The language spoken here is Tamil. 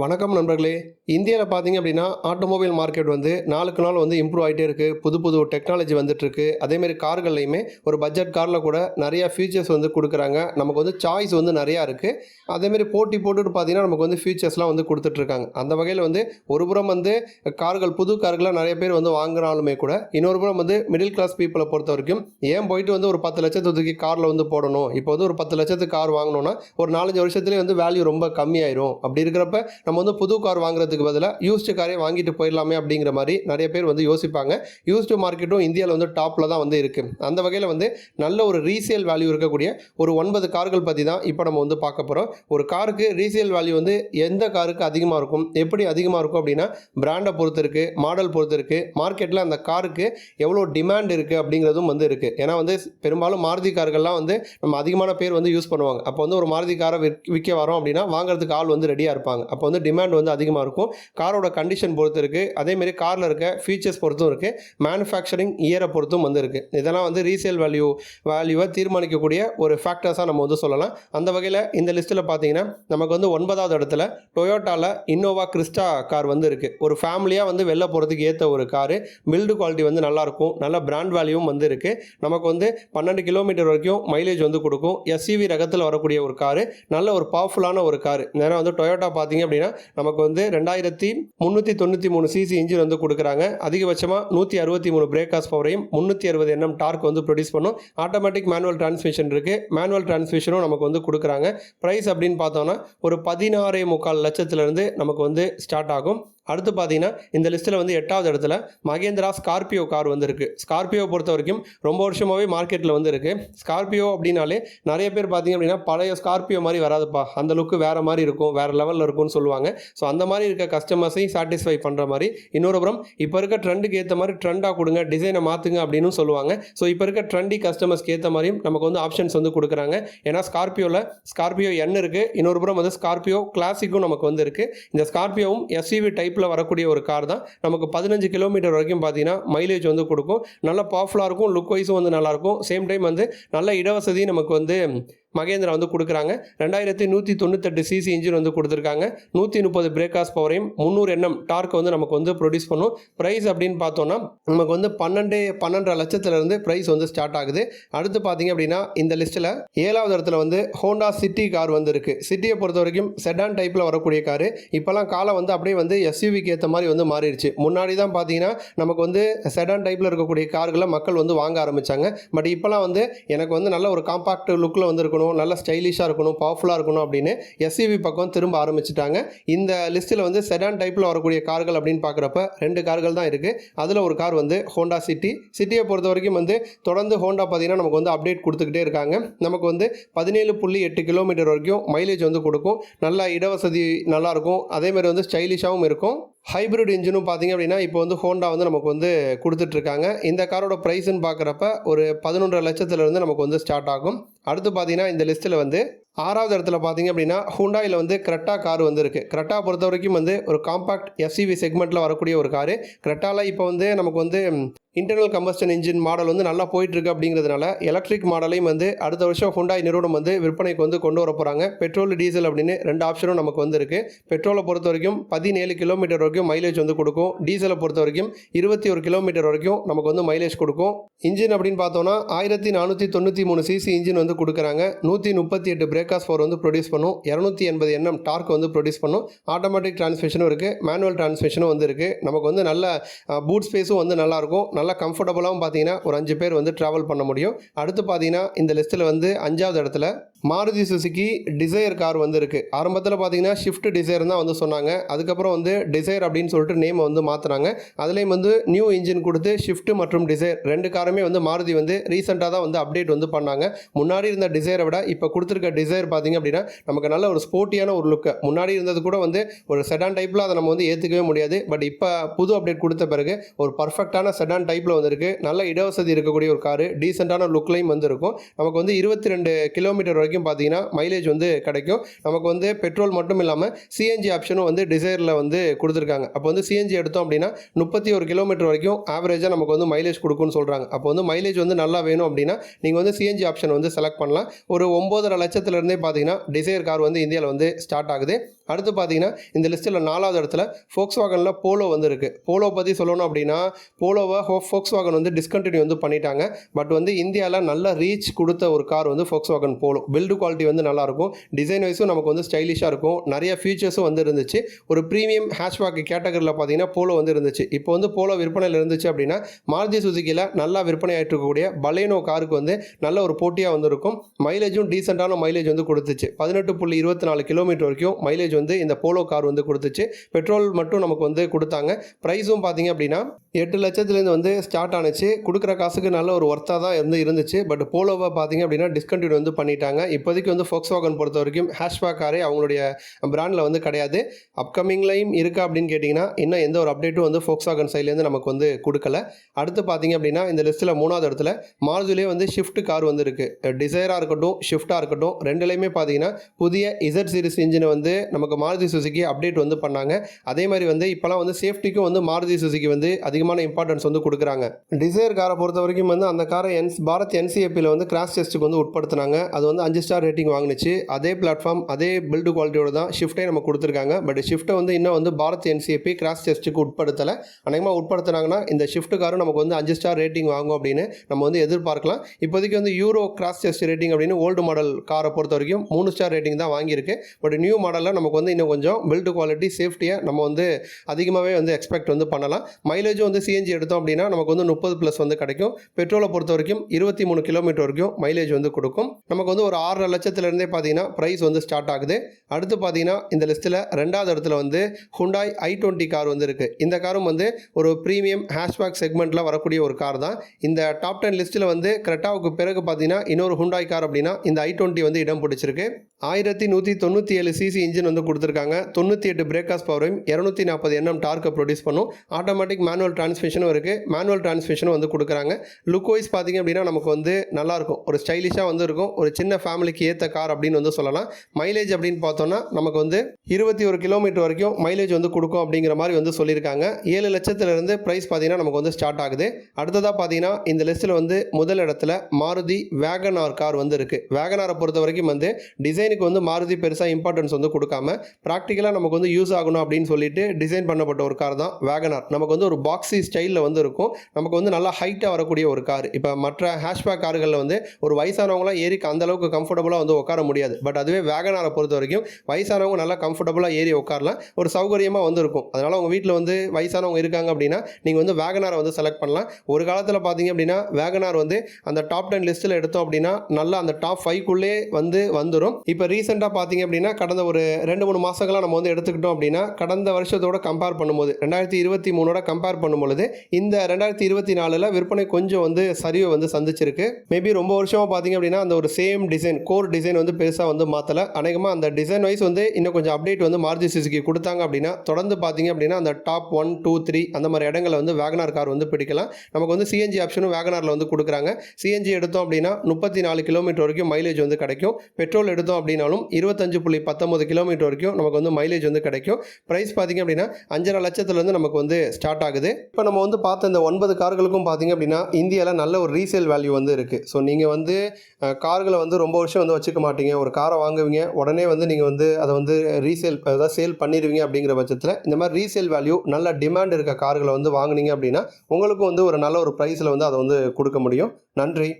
வணக்கம் நண்பர்களே. இந்தியாவில் பார்த்தீங்க அப்படின்னா ஆட்டோமொபைல் மார்க்கெட் வந்து நாளுக்கு நாள் வந்து இம்ப்ரூவ் ஆகிட்டே இருக்குது புது புது டெக்னாலஜி வந்துட்டுருக்கு. அதேமாரி கார்கள்லையுமே ஒரு பட்ஜெட் காரில் கூட நிறையா ஃபீச்சர்ஸ் வந்து கொடுக்குறாங்க. நமக்கு வந்து சாய்ஸ் வந்து நிறையா இருக்குது அதேமாரி போட்டி போட்டுட்டு பார்த்தீங்கன்னா நமக்கு வந்து ஃபீச்சர்ஸ்லாம் வந்து கொடுத்துட்ருக்காங்க அந்த வகையில் வந்து ஒரு புறம் வந்து கார்கள் புது கார்கள்லாம் நிறைய பேர் வந்து வாங்குறாலுமே கூட இன்னொரு புறம் வந்து மிடில் கிளாஸ் பீப்புளை பொறுத்த வரைக்கும் ஏன் போயிட்டு வந்து ஒரு பத்து லட்சத்தை தூக்கி காரில் வந்து போடணும்? இப்போ வந்து ஒரு பத்து லட்சத்துக்கு கார் வாங்கினோன்னா ஒரு நாலஞ்சு வருஷத்துலேயே வந்து வேல்யூ ரொம்ப கம்மியாயிரும். அப்படி இருக்கிறப்ப நம்ம வந்து புது கார் வாங்குறதுக்கு பதிலாக யூஸ்டு காரே வாங்கிட்டு போயிடலாமே அப்படிங்கிற மாதிரி நிறைய பேர் வந்து யோசிப்பாங்க. யூஸ்டு மார்க்கெட்டும் இந்தியாவில் வந்து டாப்பில் தான் வந்து இருக்குது அந்த வகையில் வந்து நல்ல ஒரு ரீசேல் வேல்யூ இருக்கக்கூடிய ஒரு ஒன்பது கார்கள் பற்றி தான் இப்போ நம்ம வந்து பார்க்க போகிறோம் ஒரு காருக்கு ரீசேல் வேல்யூ வந்து எந்த காருக்கு அதிகமாக இருக்கும்? எப்படி அதிகமாக இருக்கும் அப்படின்னா பிராண்டை பொறுத்து இருக்குது மாடல் பொறுத்து இருக்குது மார்க்கெட்டில் அந்த காருக்கு எவ்வளோ டிமாண்ட் இருக்குது அப்படிங்கிறதும் வந்து இருக்குது ஏன்னா வந்து பெரும்பாலும் மாருதி கார்கள்லாம் வந்து நம்ம அதிகமான பேர் வந்து யூஸ் பண்ணுவாங்க. அப்போ வந்து ஒரு மாருதி காரை விற்க விற்க வரோம் அப்படின்னா வாங்குறதுக்கு ஆள் வந்து ரெடியாக இருப்பாங்க. அப்போ வந்து டிமாண்ட் வந்து அதிகமாக இருக்கும். காரோட கண்டிஷன் பொறுத்து இருக்குது அதேமாரி காரில் இருக்க ஃபீச்சர்ஸ் பொறுத்தும் இருக்குது மேனுஃபேக்சரிங் இயரை பொறுத்தும் வந்து இருக்குது இதெல்லாம் வந்து ரீசேல் வேல்யூ வேல்யூவை தீர்மானிக்கக்கூடிய ஒரு ஃபேக்டர்ஸாக நம்ம வந்து சொல்லலாம். அந்த வகையில் இந்த லிஸ்ட்டில் பார்த்தீங்கன்னா நமக்கு வந்து ஒன்பதாவது இடத்துல டொயோட்டாவில் இன்னோவா கிறிஸ்டா கார் வந்து இருக்குது ஒரு ஃபேமிலியாக வந்து வெளில போகிறதுக்கு ஏற்ற ஒரு காரு பில்டு குவாலிட்டி வந்து நல்லாயிருக்கும் நல்ல பிராண்ட் வேல்யூவும் வந்து இருக்குது நமக்கு வந்து பன்னெண்டு கிலோமீட்டர் வரைக்கும் மைலேஜ் வந்து கொடுக்கும். எஸ்இவி ரகத்தில் வரக்கூடிய ஒரு காரு நல்ல ஒரு பவர்ஃபுல்லான ஒரு காரு நேரம் வந்து டொயோட்டா பார்த்தீங்க அப்படின்னா நமக்கு வந்து ரெண்டாயிரத்தி முந்நூற்றி தொண்ணூற்றி மூணு சிசி இன்ஜின் வந்து கொடுக்குறாங்க. அதிகபட்சமாக நூற்றி அறுபத்தி மூணு பிரேக்காஸ் பவரையும் முந்நூற்றி அறுபது எண்ணம் டார்க் வந்து ப்ரொடியூஸ் பண்ணும். ஆட்டோமேட்டிக் மேனுவல் டிரான்ஸ்மிஷன் இருக்குது மேனுவல் டிரான்ஸ்மிஷனும் நமக்கு வந்து கொடுக்குறாங்க. ப்ரைஸ் அப்படின்னு பார்த்தோன்னா ஒரு பதினாறே முக்கால் லட்சத்துலேருந்து நமக்கு வந்து ஸ்டார்ட் ஆகும். அடுத்து பார்த்தீங்கன்னா இந்த லிஸ்ட்டில் வந்து எட்டாவது இடத்துல மகேந்திரா ஸ்கார்பியோ கார் வந்து இருக்குது ஸ்கார்பியோ பொறுத்த வரைக்கும் ரொம்ப வருஷமாகவே மார்க்கெட்டில் வந்து இருக்குது ஸ்கார்பியோ அப்படின்னாலே நிறைய பேர் பார்த்தீங்க அப்படின்னா பழைய ஸ்கார்பியோ மாதிரி வராதுப்பா. அந்த லுக்கு வேறு மாதிரி இருக்கும் வேறு லெவலில் இருக்கும்னு சொல்லுவாங்க. ஸோ அந்த மாதிரி இருக்க கஸ்டமர்ஸையும் சாட்டிஸ்ஃபை பண்ணுற மாதிரி இன்னொரு புறம் இப்போ இருக்க ட்ரெண்டுக்கு ஏற்ற மாதிரி ட்ரெண்டாக கொடுங்க டிசைனை மாற்றுங்க அப்படின்னு சொல்லுவாங்க. ஸோ இப்போ இருக்க ட்ரெண்டி கஸ்டமர்ஸ்க்கு ஏற்ற மாதிரியும் நமக்கு வந்து ஆப்ஷன்ஸ் வந்து கொடுக்குறாங்க. ஏன்னா ஸ்கார்பியோவில் ஸ்கார்பியோ என் இருக்குது இன்னொரு புறம் வந்து ஸ்கார்பியோ கிளாசிக்கும் நமக்கு வந்து இருக்குது இந்த ஸ்கார்பியோவும் எஸ்யூவி ஷேப்பில் வரக்கூடிய ஒரு கார் தான். நமக்கு பதினஞ்சு கிலோமீட்டர் வரைக்கும் பார்த்தீங்கன்னா மைலேஜ் வந்து கொடுக்கும். நல்ல பவர்ஃபுல்லாக இருக்கும். லுக் வைஸும் வந்து நல்லாயிருக்கும் சேம் டைம் வந்து நல்ல இடவசதியும் நமக்கு வந்து மகேந்திரா வந்து கொடுக்குறாங்க. ரெண்டாயிரத்தி நூற்றி தொண்ணூத்தெட்டு சிசி இன்ஜின் வந்து கொடுத்துருக்காங்க. நூற்றி முப்பது பிரேக்காஸ் பவரையும் முந்நூறு எண்ணம் டார்க் வந்து நமக்கு வந்து ப்ரொடியூஸ் பண்ணும். ப்ரைஸ் அப்படின்னு பார்த்தோன்னா நமக்கு வந்து பன்னெண்டு பன்னெண்டரை லட்சத்துலேருந்து ப்ரைஸ் வந்து ஸ்டார்ட் ஆகுது. அடுத்து பார்த்தீங்க அப்படின்னா இந்த லிஸ்ட்டில் ஏழாவது இடத்துல வந்து ஹோண்டா சிட்டி கார் வந்து இருக்குது சிட்டியை பொறுத்த வரைக்கும் செடான் டைப்பில் வரக்கூடிய காரு இப்போல்லாம் காலம் வந்து அப்படியே வந்து எஸ்யூவிக்கு ஏற்ற மாதிரி வந்து மாறிடுச்சு. முன்னாடி தான் பார்த்தீங்கன்னா நமக்கு வந்து செடான் டைப்பில் இருக்கக்கூடிய கார்களை மக்கள் வந்து வாங்க ஆரம்பித்தாங்க பட் இப்போலாம் வந்து எனக்கு வந்து நல்ல ஒரு காம்பாக்ட் லுக்கில் வந்து இருக்கணும். நல்ல ஸ்டைலிஷாக இருக்கணும் பவர்ஃபுல்லாக இருக்கணும் அப்படின்னு எஸ்யூவி பக்கம் திரும்ப ஆரம்பிச்சிட்டாங்க. இந்த லிஸ்ட்டில் வந்து செடான் டைப்பில் வரக்கூடிய கார்கள் அப்படின்னு பார்க்குறப்ப ரெண்டு கார்கள் தான் இருக்குது அதில் ஒரு கார் வந்து ஹோண்டா சிட்டி சிட்டியை பொறுத்த வரைக்கும் வந்து தொடர்ந்து ஹோண்டா பார்த்தீங்கன்னா நமக்கு வந்து அப்டேட் கொடுத்துக்கிட்டே இருக்காங்க. நமக்கு வந்து பதினேழு புள்ளி எட்டு கிலோமீட்டர் வரைக்கும் மைலேஜ் வந்து கொடுக்கும். நல்ல இடவசதி நல்லாயிருக்கும் அதேமாதிரி வந்து ஸ்டைலிஷாகவும் இருக்கும். ஹைப்ரிட் இன்ஜினும் பார்த்தீங்க அப்படின்னா இப்போ வந்து ஹோண்டா வந்து நமக்கு வந்து கொடுத்துட்ருக்காங்க. இந்த காரோட ப்ரைஸ்ன்னு பார்க்குறப்ப ஒரு பதினொன்றரை லட்சத்துலேருந்து நமக்கு வந்து ஸ்டார்ட் ஆகும். அடுத்து பார்த்தீங்கன்னா இந்த லிஸ்ட்டில் வந்து ஆறாவது இடத்துல பார்த்தீங்க அப்படின்னா ஹூண்டாயில் வந்து கிரெட்டா கார் வந்து இருக்குது கிரெட்டா பொறுத்த வரைக்கும் வந்து ஒரு காம்பாக்ட் எஸ்சிவி செக்மெண்ட்டில் வரக்கூடிய ஒரு காரு கிரெட்டாவில் இப்போ வந்து நமக்கு வந்து இன்டர்னல் கம்பஸ்டன் இன்ஜின் மாடல் வந்து நல்லா போயிட்டுருக்கு அப்படிங்கிறதுனால எலக்ட்ரிக் மாடலையும் வந்து அடுத்த வருஷம் ஹுண்டாய் நிறுவனம் வந்து விற்பனைக்கு வந்து கொண்டு வர போகிறாங்க பெட்ரோல் டீசல் அப்படின்னு ரெண்டு ஆப்ஷனும் நமக்கு வந்து இருக்குது பெட்ரோலை பொறுத்த வரைக்கும் பதினேழு கிலோமீட்டர் வரைக்கும் மைலேஜ் வந்து கொடுக்கும். டீசலை பொறுத்த வரைக்கும் இருபத்தி ஒரு கிலோமீட்டர் வரைக்கும் நமக்கு வந்து மைலேஜ் கொடுக்கும். இன்ஜின் அப்படின்னு பார்த்தோன்னா ஆயிரத்தி நானூற்றி தொண்ணூற்றி மூணு சிசி இன்ஜின் வந்து கொடுக்குறாங்க. நூற்றி முப்பத்தி எட்டு பிரேக்காஸ் ஃபோர் வந்து ப்ரொடியூஸ் பண்ணும். இரநூத்தி எண்பது எண்ணம் டார்க் வந்து ப்ரொடியூஸ் பண்ணும். ஆட்டோமேட்டிக் டிரான்ஸ்மிஷனும் இருக்குது மேனுவல் டிரான்ஸ்மிஷனும் வந்து இருக்குது நமக்கு வந்து நல்ல பூட் ஸ்பேஸும் வந்து நல்லாயிருக்கும் நல்லா கம்ஃபர்டபுளாகவும் பார்த்தீங்கன்னா ஒரு அஞ்சு பேர் வந்து ட்ராவல் பண்ண முடியும். அடுத்து பார்த்தீங்கன்னா இந்த லிஸ்ட்டில் வந்து அஞ்சாவது இடத்துல மாருதி சுசுகி டிசைர் கார் வந்து இருக்குது ஆரம்பத்தில் பார்த்தீங்கன்னா ஷிஃப்ட் டிசைர் தான் வந்து சொன்னாங்க. அதுக்கப்புறம் வந்து டிசைர் அப்படின்னு சொல்லிட்டு நேமை வந்து மாற்றினாங்க அதுலேயும் வந்து நியூ இன்ஜின் கொடுத்து ஷிஃப்ட் மற்றும் டிசைர் ரெண்டு காருமே வந்து மாருதி வந்து ரீசெண்டாக தான் வந்து அப்டேட் வந்து பண்ணாங்க. முன்னாடி இருந்த டிசைரை விட இப்போ கொடுத்துருக்க டிசைர் பார்த்தீங்க அப்படின்னா நமக்கு நல்ல ஒரு ஸ்போர்ட்டியான ஒரு லுக்கு முன்னாடி இருந்தது கூட வந்து ஒரு செடான் டைப்பில் அதை நம்ம வந்து ஏற்றுக்கவே முடியாது. பட் இப்போ புது அப்டேட் கொடுத்த பிறகு ஒரு பர்ஃபெக்டான செடான் டைப்பில் வந்திருக்கு. நல்ல இடவசதி இருக்கக்கூடிய ஒரு காரு டீசெண்டான லுக்லையும் வந்து இருக்கும் நமக்கு வந்து இருபத்தி ரெண்டு கிலோமீட்டர் வரைக்கும் பார்த்தீங்கன்னா மைலேஜ் வந்து கிடைக்கும். நமக்கு வந்து பெட்ரோல் மட்டும் இல்லாமல் சிஎன்ஜி ஆப்ஷனும் வந்து டிசைரில் வந்து கொடுத்துருக்காங்க. அப்போ வந்து சிஎன்ஜி எடுத்தோம் அப்படின்னா முப்பத்தி ஒரு கிலோமீட்டர் வரைக்கும் ஆவரேஜாக நமக்கு வந்து மைலேஜ் கொடுக்கும்னு சொல்கிறாங்க அப்போ வந்து மைலேஜ் வந்து நல்லா வேணும் அப்படின்னா நீங்கள் வந்து சிஎன்ஜி ஆப்ஷன் வந்து செலக்ட் பண்ணலாம். ஒரு ஒம்போதரை லட்சத்துலேருந்தே பார்த்தீங்கன்னா டிசைர் கார் வந்து இந்தியாவில் வந்து ஸ்டார்ட் ஆகுது. அடுத்து பார்த்தீங்கன்னா இந்த லிஸ்ட்டில் நாலாவது இடத்துல ஃபோக்ஸ் வாகனில் போலோ வந்து இருக்குது போலோ பற்றி சொல்லணும் அப்படின்னா போலோவை ஹோ ஃபோக்ஸ் வாகன் வந்து டிஸ்கண்டினியூ வந்து பண்ணிட்டாங்க. பட் வந்து இந்தியாவில் நல்ல ரீச் கொடுத்த ஒரு கார் வந்து Volkswagen Polo build quality வந்து நல்லாயிருக்கும் டிசைன் வைஸும் நமக்கு வந்து ஸ்டைலிஷாக இருக்கும். நிறைய ஃபீச்சர்ஸும் வந்து இருந்துச்சு. ஒரு ப்ரீமியம் ஹேஷ்பேக் கேட்டகரியில் பார்த்தீங்கன்னா போலோ வந்து இருந்துச்சு. இப்போ வந்து போலோ விற்பனையில் இருந்துச்சு அப்படின்னா மாருதி சுசுக்கியில் நல்லா விற்பனை ஆகிட்டு இருக்கக்கூடிய பலேனோ காருக்கு வந்து நல்ல ஒரு போட்டியாக வந்து இருக்கும் மைலேஜும் டீசெண்டான மைலேஜ் வந்து கொடுத்துச்சு. பதினெட்டு புள்ளி இருபத்தி நாலு கிலோமீட்டர் வரைக்கும் மைலேஜ் வந்து இந்த போலோ கார் வந்து கொடுத்துச்சு. பெட்ரோல் மட்டும் நமக்கு வந்து கொடுத்தாங்க. ப்ரைஸும் பார்த்தீங்க அப்படின்னா எட்டு லட்சத்துலேருந்து வந்து ஸ்டார்ட் ஆனுச்சு. கொடுக்குற காசுக்கு நல்ல ஒரு ஒர்த்தாக தான் வந்து இருந்துச்சு. பட் போலோவை பார்த்தீங்க அப்படின்னா டிஸ்கண்டினியூ வந்து பண்ணிட்டாங்க. இப்போதைக்கு வந்து ஃபோக்ஸ் வாகன் பொறுத்த வரைக்கும் ஹேஷ்பேக் காரே அவங்களுடைய பிராண்டில் வந்து கிடையாது. அப்கமிங்லையும் இருக்கா அப்படின்னு கேட்டிங்கன்னா இன்னும் எந்த ஒரு அப்டேட்டும் வந்து ஃபோக்ஸ் வாகன் சைட்லேருந்து நமக்கு வந்து கொடுக்கல. அடுத்து பார்த்தீங்க அப்படின்னா இந்த லிஸ்ட்டில் மூணாவது இடத்துல மாருதிலே வந்து ஷிஃப்ட் கார் வந்து இருக்குது டிசைராக இருக்கட்டும் ஷிஃப்ட்டாக இருக்கட்டும் ரெண்டுலேயுமே பார்த்தீங்கன்னா புதிய இசட் சீரிஸ் இன்ஜினை வந்து நமக்கு மாருதி சுசுகி அப்டேட் வந்து பண்ணாங்க. அதே மாதிரி வந்து இப்போலாம் வந்து சேஃப்டிக்கும் வந்து மாருதி சுசுகி வந்து அதிகமான இம்பார்ட்டன்ஸ் வந்து கொடுக்குறாங்க. டிசைர் காரை பொறுத்த வரைக்கும் வந்து அந்த காரை என்ஸ் பாரத் என்சிஎப்பியில் வந்து கிராஷ் டெஸ்ட்டுக்கு வந்து உட்படுத்தினாங்க. அது வந்து அஞ்சு ஸ்டார் ரேட்டிங் வாங்கினுச்சு. அதே பிளாட்ஃபார்ம் அதே பில்டு குவாலிட்டியோட தான் ஷிஃப்ட்டே நம்ம கொடுத்துருக்காங்க. பட் ஷிஃப்ட்டை வந்து இன்னும் வந்து பாரத் என்சிஎப்பி கிராஷ் டெஸ்ட்டுக்கு உட்படுத்தலை. அநேகமாக உட்படுத்தினாங்கன்னா இந்த ஷிஃப்ட் காரும் நமக்கு வந்து அஞ்சு ஸ்டார் ரேட்டிங் வாங்கும் அப்படின்னு நம்ம வந்து எதிர்பார்க்கலாம். இப்போதைக்கு வந்து யூரோ கிராஸ் டெஸ்ட் ரேட்டிங் அப்படின்னு ஓல்டு மாடல் காரை பொறுத்த வரைக்கும் மூணு ஸ்டார் ரேட்டிங் தான் வாங்கியிருக்கு. பட் நியூ மாடலில் நமக்கு வந்து இன்னும் கொஞ்சம் பில்டு குவாலிட்டி சேஃப்டியை நம்ம வந்து அதிகமாகவே வந்து எக்ஸ்பெக்ட் வந்து பண்ணலாம். மைலேஜும் வந்து சிஎன்ஜி எடுத்தோம் அப்படின்னா நமக்கு வந்து முப்பது ப்ளஸ் வந்து கிடைக்கும். பெட்ரோலை பொறுத்த வரைக்கும் இருபத்தி மூணு கிலோமீட்டர் வரைக்கும் மைலேஜ் வந்து கொடுக்கும். நமக்கு வந்து ஒரு ஆறரை லட்சத்துலேருந்தே பார்த்தீங்கன்னா ப்ரைஸ் வந்து ஸ்டார்ட் ஆகுது. அடுத்து பார்த்தீங்கன்னா இந்த லிஸ்ட்டில் ரெண்டாவது இடத்துல வந்து ஹுண்டாய் ஐ டுவெண்ட்டி கார் வந்து இருக்குது இந்த காரும் வந்து ஒரு ப்ரீமியம் ஹேஷ்பேக் செக்மெண்ட்டில் வரக்கூடிய ஒரு கார் தான். இந்த டாப் டென் லிஸ்ட்டில் வந்து கிரெட்டாவுக்கு பிறகு பார்த்தீங்கன்னா இன்னொரு ஹுண்டாய் கார் அப்படின்னா இந்த ஐ டுவெண்ட்டி வந்து இடம் பிடிச்சிருக்கு. ஆயிரத்தி நூற்றி தொண்ணூற்றி ஏழு சிசி இன்ஜின் வந்து கொடுத்துருக்காங்க. தொண்ணூற்றி எட்டு பிரேக்காஸ் பவரையும் இரநூத்தி நாற்பது எண்ணம் டார்க்கை ப்ரொடியூஸ் பண்ணும். ஆட்டோமேட்டிக் மேனுவல் டிரான்ஸ்மிஷனும் இருக்குது மேனுவல் டிரான்ஸ்மிஷனும் வந்து கொடுக்குறாங்க. லுக் வைஸ் பார்த்தீங்க அப்படின்னா நமக்கு வந்து நல்லாயிருக்கும். ஒரு ஸ்டைலிஷாக வந்து இருக்கும். ஒரு சின்ன ஃபேமிலிக்கு ஏற்ற கார் அப்படின்னு வந்து சொல்லலாம். மைலேஜ் அப்படின்னு பார்த்தோன்னா நமக்கு வந்து இருபத்தி ஒரு கிலோமீட்டர் வரைக்கும் மைலேஜ் வந்து கொடுக்கும் அப்படிங்கிற மாதிரி வந்து சொல்லியிருக்காங்க. ஏழு லட்சத்துலேருந்து ப்ரைஸ் பார்த்தீங்கன்னா நமக்கு வந்து ஸ்டார்ட் ஆகுது. அடுத்ததாக பார்த்தீங்கன்னா இந்த லிஸ்ட்டில் வந்து முதல் இடத்துல மாருதி வேகனார் கார் வந்து இருக்குது வேகனாரை பொறுத்த வரைக்கும் வந்து டிசைனுக்கு வந்து மாருதி பெருசாக இம்பார்ட்டன்ஸ் வந்து கொடுக்காம ப்ராக்டிக்கலாக நமக்கு வந்து யூஸ் ஆகணும் அப்படின்னு சொல்லிட்டு டிசைன் பண்ணப்பட்ட ஒரு கார் தான் வேகனார் நமக்கு வந்து ஒரு பாக்ஸ் ஸ்டைலில் வந்து இருக்கும் நமக்கு வந்து நல்லா ஹைட்டாக வரக்கூடிய ஒரு கார் இப்போ மற்ற ஹேஷ்பேக் கார்களில் வந்து ஒரு வயசானவங்களாம் ஏறி அந்தளவுக்கு கம்ஃபர்டபுளாக வந்து உட்கார முடியாது. பட் அதுவே வேகனாரை பொறுத்த வரைக்கும் வயசானவங்க நல்லா கம்ஃபர்டபுளாக ஏறி உட்காரலாம். ஒரு சௌகரியமாக வந்து இருக்கும் அதனால் உங்கள் வீட்டில் வந்து வயசானவங்க இருக்காங்க அப்படின்னா நீங்கள் வந்து வேகனாரை வந்து செலக்ட் பண்ணலாம். ஒரு காலத்தில் பார்த்தீங்க அப்படின்னா வேகனார் வந்து அந்த டாப் டென் லிஸ்ட்டில் எடுத்தோம் அப்படின்னா நல்லா அந்த டாப் ஃபைவ்க்குள்ளே வந்து வந்துடும் இப்போ ரீசெண்டாக பார்த்தீங்க அப்படின்னா கடந்த ஒரு ரெண்டு மூணு மாதங்களாக நம்ம வந்து எடுத்துக்கிட்டோம் அப்படின்னா கடந்த வருஷத்தோட கம்பேர் பண்ணும்போது ரெண்டாயிரத்தி இருபத்தி மூணோட கம்பேர் பொழுது இந்த ரெண்டாயிரத்தி இருபத்தி நாலில் விற்பனை கொஞ்சம் வந்து சரிவை வந்து சந்திச்சிருக்கு. மேபி ரொம்ப வருஷமாக பார்த்தீங்க அப்படின்னா அந்த ஒரு சேம் டிசைன் கோர் டிசைன் வந்து பெருசாக வந்து மாற்றலை அநேகமாக அந்த டிசைன் வைஸ் வந்து இன்னும் கொஞ்சம் அப்டேட் வந்து மாருதி சுசுகி கொடுத்தாங்க அப்படின்னா தொடர்ந்து பார்த்தீங்க அப்படின்னா அந்த டாப் ஒன் டூ த்ரீ அந்த மாதிரி இடங்களை வந்து வேகனார் கார் வந்து பிடிக்கலாம். நமக்கு வந்து சிஎன்ஜி ஆப்ஷனும் வேகனாரில் வந்து கொடுக்குறாங்க. சிஎன்ஜி எடுத்தோம் அப்படின்னா முப்பத்தி நாலு கிலோமீட்டர் வரைக்கும் மைலேஜ் வந்து கிடைக்கும். பெட்ரோல் எடுத்தோம் அப்படின்னாலும் இருபத்தஞ்சு புள்ளி பத்தொம்பது கிலோமீட்டர் வரைக்கும் நமக்கு வந்து மைலேஜ் வந்து கிடைக்கும். ப்ரைஸ் பார்த்தீங்க அப்படின்னா அஞ்சரை லட்சத்துலேருந்து நமக்கு வந்து ஸ்டார்ட் ஆகுது. இப்போ நம்ம வந்து பார்த்த இந்த ஒன்பது கார்களுக்கும் பார்த்தீங்க அப்படின்னா இந்தியாவில் நல்ல ஒரு ரீசேல் வேல்யூ வந்து இருக்குது ஸோ நீங்கள் வந்து கார்களை வந்து ரொம்ப வருஷம் வந்து வச்சுக்க மாட்டீங்க. ஒரு காரை வாங்குவீங்க உடனே வந்து நீங்கள் வந்து அதை வந்து ரீசேல் அதாவது சேல் பண்ணிடுவீங்க அப்படிங்கிற பட்சத்தில் இந்த மாதிரி ரீசேல் வேல்யூ நல்ல டிமாண்ட் இருக்க கார்களை வந்து வாங்குனீங்க அப்படின்னா உங்களுக்கும் வந்து ஒரு நல்ல ஒரு ப்ரைஸில் வந்து அதை வந்து கொடுக்க முடியும். நன்றி.